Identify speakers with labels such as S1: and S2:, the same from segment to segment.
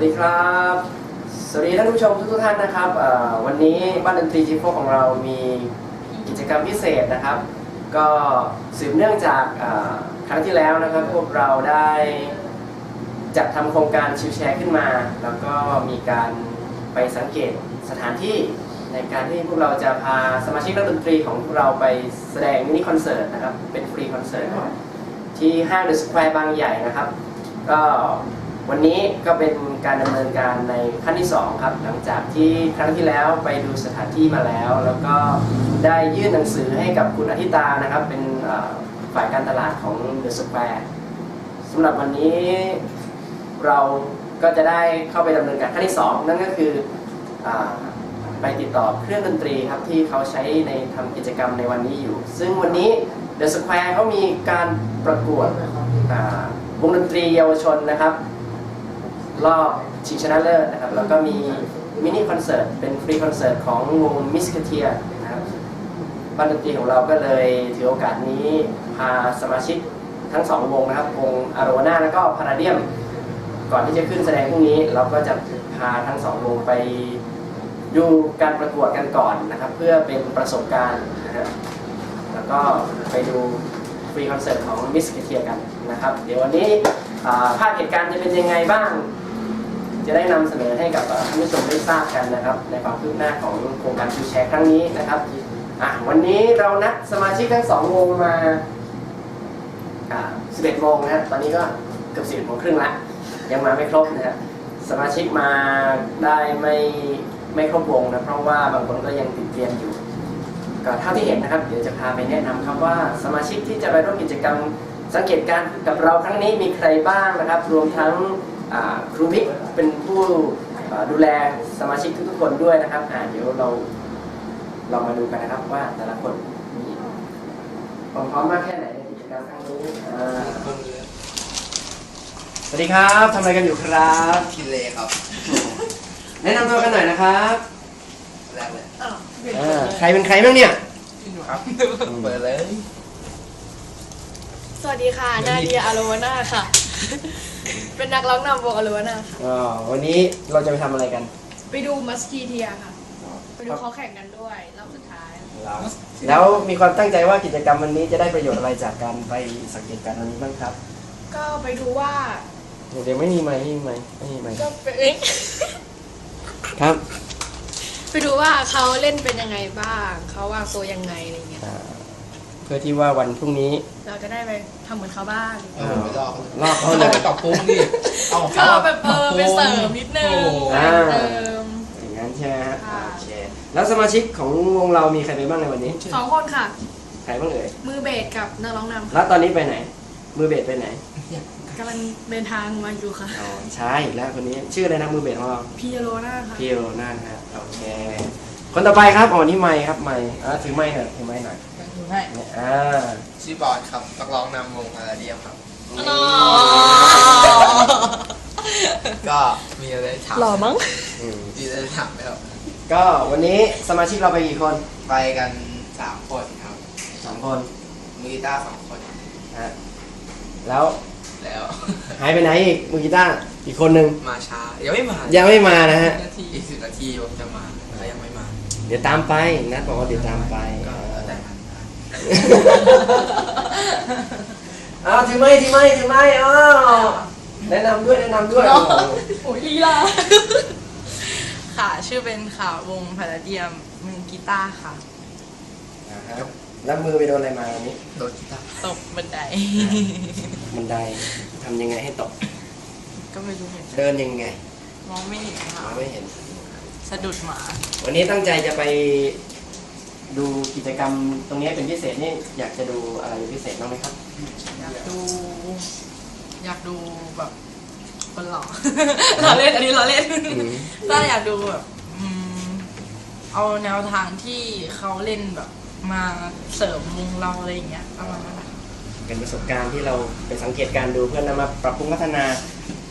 S1: วัสดีครับ สวัสดีท่านผู้ชมทุกท่านนะครับวันนี้บ้านดนตรีจีโฟของเรามีกิจกรรมพิเศษนะครับ ก็สืบเนื่องจากครั้งที่แล้วนะครับ พวกเราได้จัดทำโครงการชิวแชร์ขึ้นมา แล้วก็มีการไปสังเกตสถานที่ในการที่พวกเราจะพาสมาชิกนักดนตรีของพวกเราไปแสดงมินิคอนเสิร์ตนะครับเป็นฟรีคอนเสิร์ตที่ห้างเดอะสแควร์บางใหญ่นะครับ ก็ วันนี้ก็เป็นการดำเนินการในขั้นที่ 2 ครับ หลังจากที่ครั้งที่แล้วไปดูสถานที่มาแล้ว แล้วก็ได้ยื่นหนังสือให้กับคุณอาทิตานะครับ เป็นฝ่ายการตลาดของ The Square สำหรับวันนี้เราก็จะได้เข้าไปดำเนินการขั้นที่ 2 นั่นก็คืออไปติดต่อเครื่องดนตรีครับที่เขาใช้ในทำกิจกรรมในวันนี้อยู่ ซึ่งวันนี้ The Square เขามีการประกวดวงดนตรีเยาวชนนะครับ รอบชิงชนะเลิศนะครับแล้วก็มีมินิคอนเสิร์ตเป็นฟรีคอนเสิร์ตของวงมิสคเทียนะครับบ้านดนตรีของเราก็เลยถือโอกาสนี้พาสมาชิกทั้งสองวงนะครับวงอาร o นาแล้วก็พาราเดียม ก่อนที่จะขึ้นแสดงพรุ่งนี้ เราก็จะพาทั้งสองวงไปดูการประกวดกันก่อนนะครับ เพื่อเป็นประสบการณ์นะครับแล้วก็ไปดูฟรีคอนเสิร์ตของมิสเทียกันนะครับ เดี๋ยววันนี้ภาพเหตุการณ์จะเป็นยังไงบ้าง จะได้นำเสนอให้กับท่านผู้ชมได้ทราบกันนะครับ ในความคืบหน้าของโครงการคิวแชร์ครั้งนี้นะครับอะวันนี้เรานัดสมาชิกทั้งสองวงมาอ่า11โมงนะตอนนี้ก็เกือบ11โมงครึ่งละยังมาไม่ครบนะฮะสมาชิกมาได้ไม่ไม่ครบวงนะเพราะว่าบางคนก็ยังติดเรียนอยู่ก็เท่าที่เห็นนะครับเดี๋ยวจะพาไปแนะนำครับว่าสมาชิกที่จะไปร่วมกิจกรรมสังเกตการกับเราครั้งนี้มีใครบ้างนะครับ รวมทั้ง ครูมิกเป็นผู้อ่าดูแลสมาชิกทุกๆคนด้วยนะครับอ่าเดี๋ยวเราเรามาดูกันนะครับว่าแต่ละคนมีความพร้อมมากแค่ไหนในกิจกรรมครั้งนี้อ่าสวัสดีครับทำอะไรกันอยู่ครับ
S2: ทิเลครับ
S1: แนะนำตัวกันหน่อยนะครับ
S2: แรกเลย
S1: อ่าใครเป็นใครบ้างเนี่ย
S2: ครับเปิดเลย
S3: สวัสดีค่ะ นาเดียอาโรวาน่าค่ะ เป็นนักร้องนำวงอาโรวาน่าค่ะ
S1: อ๋อวันนี้เราจะไปทำอะไรกัน
S3: ไปดูมัสกีเทียค่ะ ไปดูเขาแข่งกันด้วยรอบสุดท้าย
S1: แล้วมีความตั้งใจว่ากิจกรรมวันนี้จะได้ประโยชน์อะไรจากการไปสังเกตการณ์วันนี้บ้างครับ
S3: ก็ไปดูว่า
S1: เดี๋ยวไม่มีไม้ไม่มีไม้ไม่มีไม้
S3: ก็ไปเอ้ย
S1: ครับ
S3: ไปดูว่าเขาเล่นเป็นยังไงบ้าง เขาวางตัวยังไงอะไรเงี้ย
S1: อ่าเพื่อที่ว่าวันพรุ่งนี้
S3: เราจะได้ไปทำเหมือนเขาบ้าง
S2: เออไปลอก
S1: ลอกเขา
S2: เขา
S1: เล
S2: เลยย ไปปรับปรุงดิเอาของ
S3: ก็
S2: เขา
S3: แบบเออไปเสริมนิดนึง
S1: อ่า
S3: เติม
S1: อย่างนั้นใช่ไหมฮะ
S3: ค่ะ
S1: โอเคแล้วสมาชิกของวงเรามีใครไปบ้างในวันนี้
S3: สองคนค่ะ
S1: ใครบ้างเอ่ย
S3: มือเบสกับนักร้องนำ
S1: แล้วตอนนี้ไปไหน มือเบสไปไหน
S3: กำลังเดินทางมาอยู่ค่ะ
S1: อ๋อใช่อีกแล้วคนนี้ชื่ออะไรนะมือเบสของเรา
S3: พี่อาโรวาน่าค่ะ
S1: พี่โรน่านะฮะโอเค คนต่อไปครับอ๋อนี่ไมค์ครับไมค์อะถือไมค์เถอะถือไมค์หน่อย
S2: ให้
S1: เนี่ยอ่า
S2: ชื่อบอลครับนักร้องนำวงอาราเดียมครับ ก็มีอะไรถาม
S3: หล่อมั้ง
S1: อืม
S2: มีอะไรถามไหมครับ
S1: ก็วันนี้สมาชิกเราไปกี่คน
S2: ไปกันสามคนครับ
S1: สองคน
S2: มือกีตาร์สองคน
S1: ฮะแล้ว
S2: แล้ว
S1: หายไปไหนอีกมือกีตาร์อีกคนหนึ่ง
S2: มาช้ายังไม่มา
S1: ยังไม่มานะฮะ
S2: อีกสิบนาทีผมจะมาเขายังไม่มา
S1: เดี๋ยวตามไปนัดบอกว่าเดี๋ยวตามไป
S2: ก็แล้วแต่มัน
S1: อ้าวถือไม้ถือไม้ถือไม้อ้าวแนะนำด้วยแนะนำด้วย
S3: โอ้ยลีลา
S4: ค่ะ ชื่อเป็นค่ะ วงพาราเดียมมือกีตาร์ค่ะ
S1: อ่าฮะแล้วมือไปโดนอะไรมาวันนี้
S2: โดนกีตาร์
S4: ตกบันได
S1: บันไดทำยังไงให้ตก
S4: ก็ไม่รู้เหมือนกัน
S1: เดินยังไง
S4: มองไม่เห็น
S1: ม
S4: ค่ะ
S1: องไม่เห็น
S4: สะดุดหมา
S1: วันนี้ตั้งใจจะไป ดูกิจกรรมตรงนี้เป็นพิเศษนี่อยากจะดูอะไรพิเศษบ้างไหมครับ
S4: อยากดู อยากดูแบบคนหล่อเราเล่นอันนี้เราเล่น
S1: อืม
S4: ก็อยากดูแบบอืมเอาแนวทางที่เขาเล่นแบบ มาเสริมวงเราอะไรอย่างเงี้ยประมาณนั้นแหละค่ะ
S1: เป็นประสบการณ์ที่เราไปสังเกตการณ์ดูเพื่อนำมาปรับปรุงพัฒนา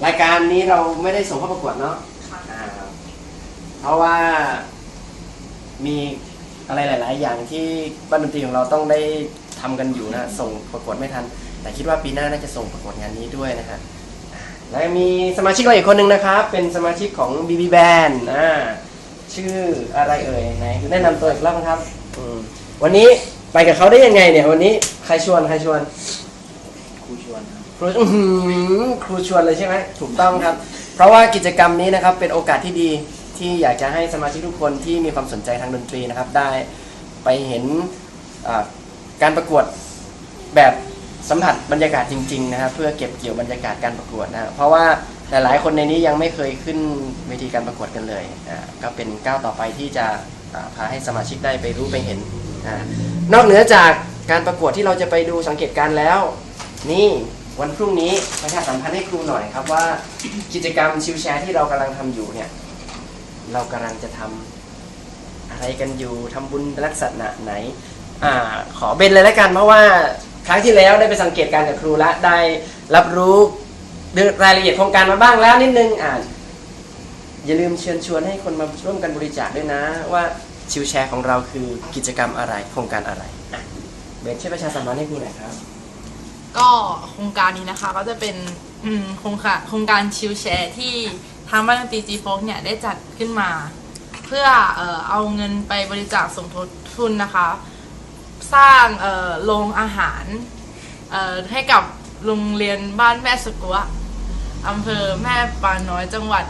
S1: รายการนี้เราไม่ได้ส่งเข้าประกวดเนาะอ่าเพราะว่ามี อะไรหลาย ๆ อย่างที่บ้านดนตรีของเราต้องได้ทำกันอยู่นะส่งประกวดไม่ทัน แต่คิดว่าปีหน้าน่าจะส่งประกวดงานนี้ด้วยนะฮะอ่าและมีสมาชิกเราอีกคนหนึ่งนะครับ เป็นสมาชิกของ BB Band อ่าชื่ออะไรเอ่ยไหนแนะนำตัวอีกรอบนะครับอืมวันนี้ไปกับเขาได้ยังไงเนี่ยวันนี้ใครชวนใครชวน
S2: ครูชวนครับ
S1: ครูอื้อหือครูชวนเลยใช่ไหมถูกต้องครับ เพราะว่ากิจกรรมนี้นะครับเป็นโอกาสที่ดี ที่อยากจะให้สมาชิกทุกคนที่มีความสนใจทางดนตรีนะครับ ได้ไปเห็นการประกวดแบบสัมผัสบรรยากาศจริง ๆ นะครับ เพื่อเก็บเกี่ยวบรรยากาศการประกวดนะครับเพราะว่าหลายๆคนในนี้ยังไม่เคยขึ้นเวทีการประกวดกันเลยอ่าก็เป็นก้าวต่อไปที่จะพาให้สมาชิกได้ไปรู้ไปเห็นอ่านอกเหนือจากการประกวดที่เราจะไปดูสังเกตการแล้ว นี่วันพรุ่งนี้ประชาสัมพันธ์ให้ครูหน่อยครับว่ากิจกรรมชิวแชร์ที่เรากำลังทำอยู่เนี่ย เรากำลังจะทำอะไรกันอยู่ทำบุญลักษณะไหนอ่าขอเบนเลยแล้วกันเพราะว่าครั้งที่แล้วได้ไปสังเกตการกับครูละได้รับรู้รายละเอียดโครงการมาบ้างแล้วนิดนึงอ่าอย่าลืมเชิญชวนให้คนมาร่วมกันบริจาคด้วยนะ ว่าชิวแชร์ของเราคือกิจกรรมอะไรโครงการอะไรอะเบนช่วยประชาสัมพันธ์ให้ครูหน่อยครับ
S4: ก็โครงการนี้นะคะก็จะเป็นโครงการโครงการชิลแชร์ที่ ทางบ้านดนตรีจีโฟกเนี่ยได้จัดขึ้นมา เพื่อเอ่อเอาเงินไปบริจาคสมทบทุนนะคะ สร้างเอ่อโรงอาหารเอ่อให้กับโรงเรียนบ้านแม่สกัวอำเภอแม่ปานน้อยจังหวัด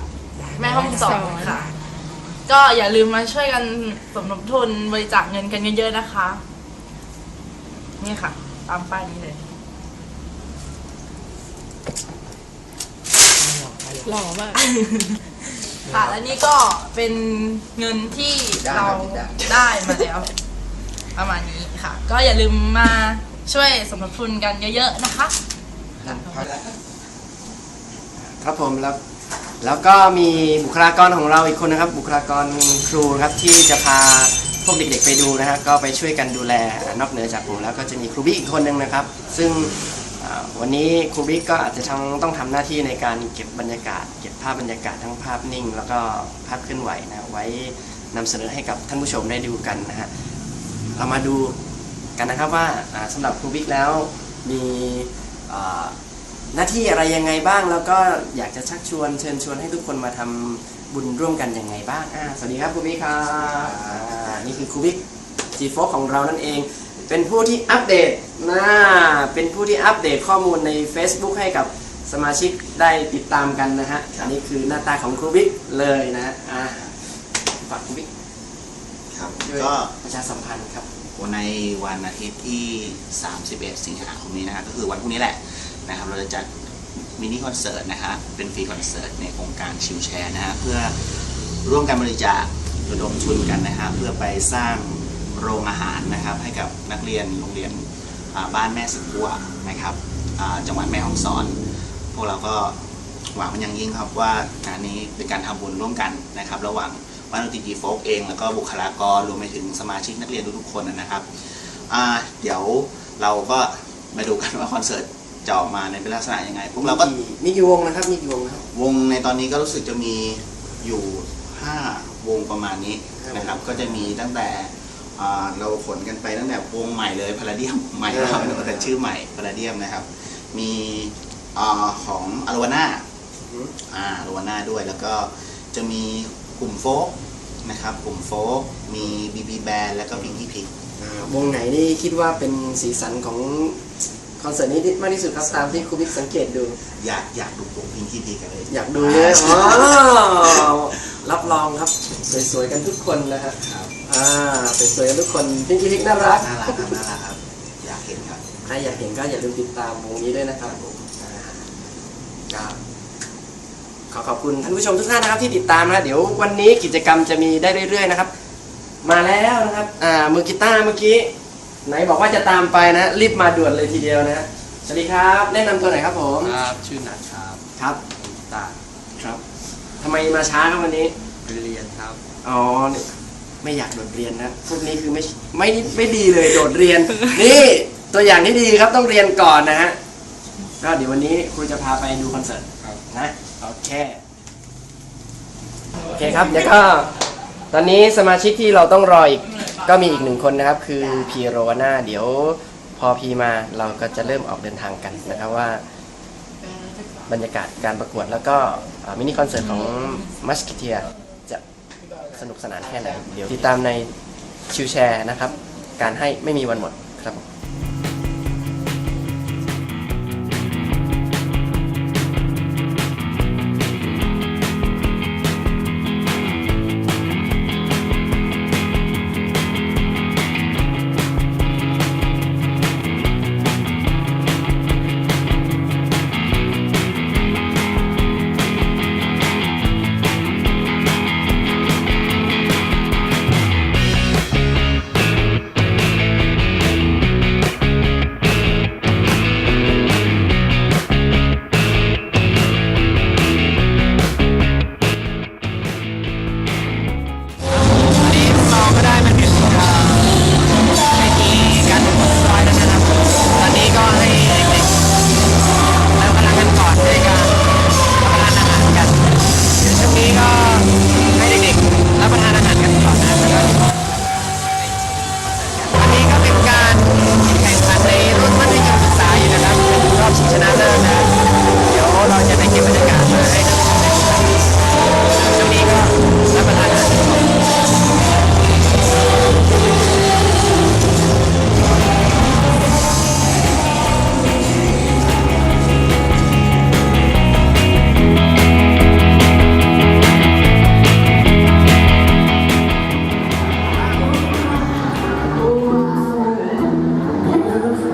S4: แม่ฮ่องสอนค่ะ ก็อย่าลืมมาช่วยกันสมทบทุนบริจาคเงินกันเยอะๆนะคะ นี่ค่ะ ตามป้ายนี้เลย
S3: หล่อมาก
S4: ค่ะ และนี่ก็เป็นเงินที่เราได้มาแล้ว ประมาณนี้ค่ะ ก็อย่าลืมมาช่วยสมทบทุนกันเยอะๆนะคะ
S1: ครับผมแล้วแล้วก็มีบุคลากรของเราอีกคนนะครับ บุคลากรครูครับที่จะพาพวกเด็กๆไปดูนะฮะก็ไปช่วยกันดูแลนอกเหนือจากผมแล้วก็จะมีครูบิ๊กอีกคนหนึ่งนะครับ ซึ่งอ่า วันนี้ครูบิ๊กก็อาจจะต้องต้องทำหน้าที่ในการเก็บบรรยากาศ เก็บภาพบรรยากาศทั้งภาพนิ่ง แล้วก็ภาพเคลื่อนไหวนะไว้นำเสนอให้กับท่านผู้ชมได้ดูกันนะฮะเรามาดูกันนะครับว่าอ่าสำหรับครูบิ๊กแล้วมีอ่าหน้าที่อะไรยังไงบ้าง แล้วก็อยากจะชักชวนเชิญชวนให้ทุกคนมาทำบุญร่วมกันยังไงบ้างอ่าสวัสดีครับครูบิ๊กครับอ่านี่คือครูบิ๊กจีโฟของเรานั่นเอง เป็นผู้ที่อัปเดตนะเป็นผู้ที่อัปเดตข้อมูลใน Facebook ให้กับสมาชิกได้ติดตามกันนะฮะ อันนี้คือหน้าตาของครูบิ๊กเลยนะ อ่าฝากครูบิ๊ก
S5: ครับ
S1: ด้วย
S5: ก็
S1: ประชาสัมพันธ์ครับ
S5: วันในวันอาทิตย์ที่ 31 สิงหาคมนี้นะฮะก็คือวันพรุ่งนี้แหละนะครับ เราจะจัดมินิคอนเสิร์ตนะฮะเป็นฟรีคอนเสิร์ตในโครงการชิวแชร์นะฮะเพื่อร่วมกันบริจาคระดมทุนกันนะฮะเพื่อไปสร้าง โรงอาหารนะครับให้กับนักเรียนโรงเรียนอ่าบ้านแม่สึกกัวนะครับอ่าจังหวัดแม่ฮ่องสอน พวกเราก็หวังเป็นอย่างยิ่งครับว่างานนี้เป็นการทำบุญร่วมกันนะครับ ระหว่างบ้านดนตรีจีโฟกเองแล้วก็บุคลากรรวมไปถึงสมาชิกนักเรียนทุกๆคนนะครับอ่าเดี๋ยวเราก็มาดูกันว่าคอนเสิร์ตจะออกมาในเป็นลักษณะยังไงพวกเราก็
S1: มีกี่วงนะครับมีกี่วงนะครับ
S5: วงในตอนนี้ก็รู้สึกจะมีอยู่ 5 วงประมาณนี้นะครับ ก็จะมีตั้งแต่อ่า เราขนกันไปตั้งแต่วงใหม่เลยพาราเดียมใหม่นะครับแต่ชื่อใหม่พาราเดียมนะครับ มีอาของอารวาน่า
S1: อืม
S5: อ่าอารวาน่าด้วยแล้วก็จะมีกลุ่มโฟกนะครับกลุ่มโฟกมีบีบีแบนแล้วก็พิงกี้พิก
S1: อ่าวงไหนนี่คิดว่าเป็นสีสันของคอนเสิร์ตนี้มากที่สุดครับตามที่ครูบิ๊กสังเกตดู
S5: อยากอยากดูวงพิงกี้พิกกันเลย
S1: อยากดูเลยอ๋อรับรองครับสวยๆกันทุกคนนะฮะ
S5: ครับ
S1: อ่าสวยๆกันทุกคนพิงกี้พิกน่ารัก
S5: น่ารักครับน่ารักครับ อยากเห็นครับ
S1: ใครอยากเห็นก็อย่าลืมติดตามวงนี้ด้วยนะครับผมอ่าก็ขอขอบคุณท่านผู้ชมทุกท่านนะครับที่ติดตามนะเดี๋ยววันนี้กิจกรรมจะมีได้เรื่อย ๆ นะครับ มาแล้วนะครับอ่ามือกีตาร์เมื่อกี้ไหนบอกว่าจะตามไปนะรีบมาด่วนเลยทีเดียวนะฮะสวัสดีครับแนะนำตัวหน่อยครับผม
S2: ครับชื่อหนัดครับ
S1: ครับ
S2: ตา
S1: ครับทำไมมาช้าครับวันนี้
S2: เรียนครับ
S1: อ๋อเนี่ย ไม่อยากโดดเรียนนะพวกนี้คือไม่ไม่ไม่ดีเลยโดดเรียน นี่ตัวอย่างที่ดีครับต้องเรียนก่อนนะฮะก็เดี๋ยววันนี้ครูจะพาไปดูคอนเสิร์ตนะโอเคโอเคครับเดี๋ยวก็ตอนนี้สมาชิกที่เราต้องรออีกก็มีอีกหนึ่งคนนะครับ คือพีโรวาน่าเดี๋ยวพอพีมาเราก็จะเริ่มออกเดินทางกันนะครับว่า บรรยากาศการประกวดแล้วก็มินิคอนเสิร์ตของมัสกิเทีย สนุกสนานแค่ไหนเดี๋ยวติดตามในชิวแชร์นะครับ การให้ไม่มีวันหมดครับผม
S6: Deus.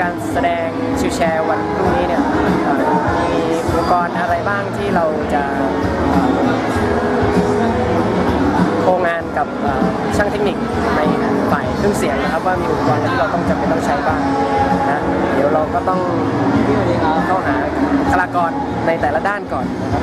S6: การแสดงชิวแชร์วันพรุ่งนี้เนี่ยมีอุปกรณ์อะไรบ้างที่เราจะโคงานกับช่างเทคนิคในฝ่ายเครื่องเสียงนะครับว่ามีอุปกรณ์ที่เราต้องจำเป็นต้องใช้บ้างนะเดี๋ยวเราก็ต้องเข้าหาคลากรในแต่ละด้านก่อนนะครับ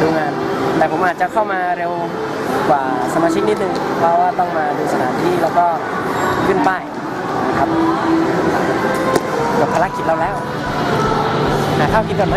S6: ดูงาน แต่ผมอา
S7: จจะ
S1: เข้ามาเร็วกว่าสมาชิกนิดนึง เพราะว่าต้องมาดูสถานที่แล้วก็ขึ้นป้ายนะครับกับภารกิจเราแล้วหาข้าวกินก่อนไหม